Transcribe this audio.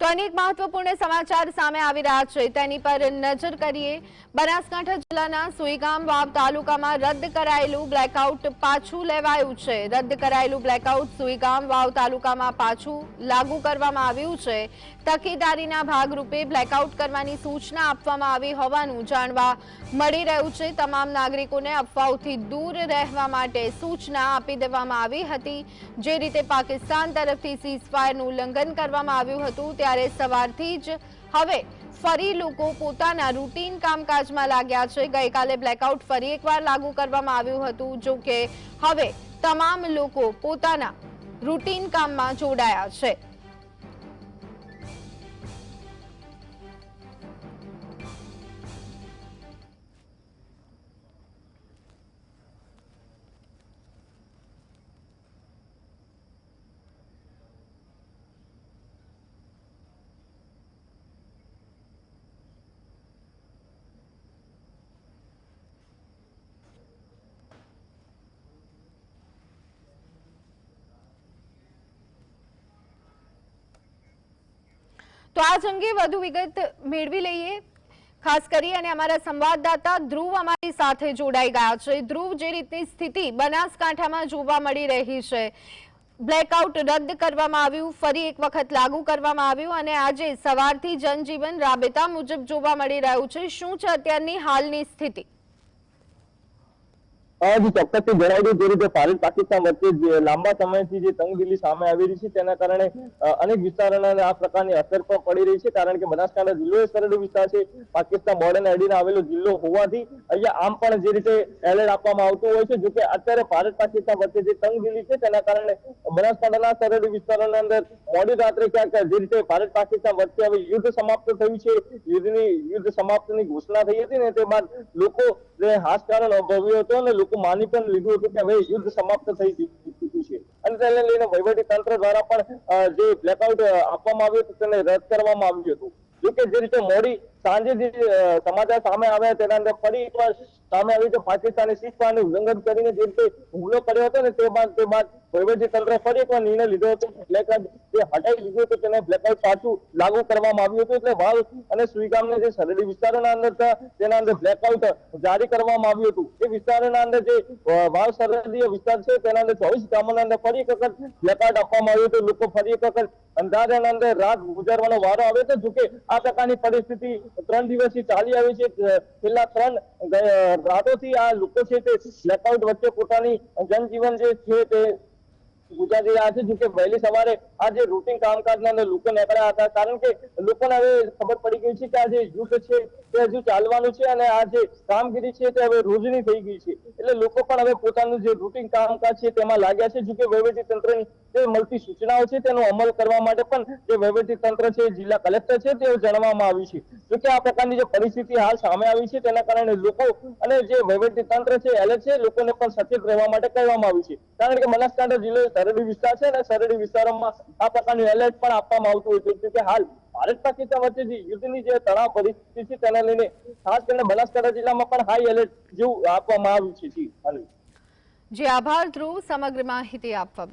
તો અનેક મહત્વપૂર્ણ સમાચાર સામે આવી રહ્યા છે. તેની પર નજર કરીએ. બનાસકાંઠા જિલ્લાના સુઈગામ વાવ તાલુકામાં રદ કરાયેલું બ્લેકઆઉટ પાછું લેવાયું છે. રદ કરાયેલું બ્લેકઆઉટ સુઈગામ વાવ તાલુકામાં પાછું લાગુ કરવામાં આવ્યું છે. તકેદારીના ભાગરૂપે બ્લેકઆઉટ કરવાની સૂચના આપવામાં આવી હોવાનું જાણવા મળી રહ્યું છે. તમામ નાગરિકોને અફવાઓથી દૂર રહેવા માટે સૂચના આપી દેવામાં આવી હતી. જે રીતે પાકિસ્તાન તરફથી સીઝફાયરનું ઉલ્લંઘન કરવામાં આવ્યું હતું ત્યારે સવારથી જ હવે ફરી લોકો પોતાના રૂટીન કામકાજમાં લાગ્યા છે. ગઈકાલે બ્લેકઆઉટ ફરી એકવાર લાગુ કરવામાં આવ્યું હતું, જો કે હવે તમામ લોકો પોતાના રૂટીન કામમાં જોડાયા છે. તો આ અંગે વધુ વિગત મેળવી લઈએ. ખાસ કરી અને અમારા સંવાદદાતા ધ્રુવ અમારી સાથે જોડાઈ ગયા છે. ધ્રુવ, જે રીતની સ્થિતિ બનાસકાંઠામાં જોવા મળી રહી છે, બ્લેકઆઉટ રદ કરવામાં આવ્યું, ફરી એક વખત લાગુ કરવામાં આવ્યું અને આજે સવારથી જનજીવન રાબેતા મુજબ જોવા મળી રહ્યું છે. શું છે અત્યારની હાલની સ્થિતિ? જે ચોક્કસથી જણાવી દઉં. જે રીતે ભારત પાકિસ્તાન વચ્ચે લાંબા સમયથી જે તંગદિલી સામે આવી રહી છે, તેના કારણે અનેક વિસ્તારોના આ પ્રકારની અસર પણ પડી રહી છે, કારણ કે બનાસકાંઠા જિલ્લો એ સરહદી વિસ્તાર છે. પાકિસ્તાન બોર્ડરને અડીને આવેલો જિલ્લો હોવાથી અહીંયા આમ પણ જે રીતે એલર્ટ આપવામાં આવતું હોય છે, જોકે અત્યારે ભારત પાકિસ્તાન વચ્ચે જે તંગદિલી છે, તેના કારણે બનાસકાંઠાના સરહદી વિસ્તારોના અંદર મોડી રાત્રે ક્યાંક જે રીતે ભારત પાકિસ્તાન વચ્ચે હવે યુદ્ધ સમાપ્ત થયું છે, યુદ્ધની, યુદ્ધ સમાપ્તની ઘોષણા થઈ હતી ને તે બાદ લોકો હાશકારો અનુભવ્યો હતો અને લોકો માની પણ લીધું હતું કે હવે યુદ્ધ સમાપ્ત થઈ ચૂક્યું છે. અને તેને લઈને વહીવટી તંત્ર દ્વારા પણ જે બ્લેકઆઉટ આપવામાં આવ્યું હતું તેને રદ કરવામાં આવ્યું હતું. જોકે જે રીતે મોડી સાંજે જે સમાચાર સામે આવ્યા તેના અંદર ફરી એકવાર સામે આવ્યું કે પાકિસ્તાને સીઝફાયરનું ઉલ્લંઘન કરીને જે રીતે હુમલો કર્યો હતો ને, તે બાદ તે બાદ વહીવટી તંત્રે ફરી એકવાર નિર્ણય લીધો હતો. બ્લેકઆઉટ જે હટાવી લીધું હતું, તેને બ્લેકઆઉટ પાછું લાગુ કરવામાં આવ્યું હતું. એટલે વાવ અને સુઈગામના જે સરહદી વિસ્તારોના અંદર તેના અંદર બ્લેકઆઉટ જારી કરવામાં આવ્યું હતું. એ વિસ્તારોના અંદર જે વાવ સરહદીય વિસ્તાર છે, તેના અંદર ચોવીસ ગામોના અંદર ફરી એક વખત બ્લેકઆઉટ આપવામાં આવ્યું હતું. લોકો ફરી એક વખત અંધારાના અંદર રાત ગુજારવાનો વારો આવે છે, જોકે આ પ્રકારની પરિસ્થિતિ ત્રણ દિવસથી ચાલી આવી છે. છેલ્લા ત્રણ રાતોથી આ લોકો છે તે બ્લેકઆઉટ વચ્ચે પોતાની જનજીવન જે છે તે ગુજારી રહ્યા છે, જોકે વહેલી સવારે આ જે રૂટીન કામકાજના લોકો નીકળ્યા હતા, કારણ કે લોકોને હવે ખબર પડી ગઈ છે કે આ જે યુદ્ધ છે, તે હજુ ચાલવાનું છે અને આ જે કામગીરી છે, તે હવે રોજની થઈ ગઈ છે. એટલે લોકો પણ હવે પોતાનું જે રૂટીન કામકાજ છે, તેમાં લાગ્યા છે, જોકે વહીવટી તંત્રની જે મળતી સૂચનાઓ છે, તેનો અમલ કરવા માટે પણ જે વહીવટી તંત્ર છે, જિલ્લા કલેક્ટર છે, તેઓ જણાવવામાં આવ્યું છે. જોકે આ પ્રકારની જે પરિસ્થિતિ હાલ સામે આવી છે, તેના કારણે લોકો અને જે વહીવટી તંત્ર છે, એલર્ટ છે, લોકોને પણ સચેત રહેવા માટે કહેવામાં આવ્યું છે. કારણ કે બનાસકાંઠા જિલ્લો સરહદી વિસ્તાર છે અને સરહદી વિસ્તારોમાં આ પ્રકારનું એલર્ટ પણ આપવામાં આવતું હોય છે. કે હાલ ભારત પાકિસ્તાન વચ્ચે જે યુદ્ધની જે તણાવ પરિસ્થિતિ છે તેને લઈને ખાસ કરીને બનાસકાંઠા જિલ્લામાં પણ હાઈ એલર્ટ જેવું આપવામાં આવ્યું છે. જી આભાર ધ્રુવ, સમગ્ર માહિતી આપવા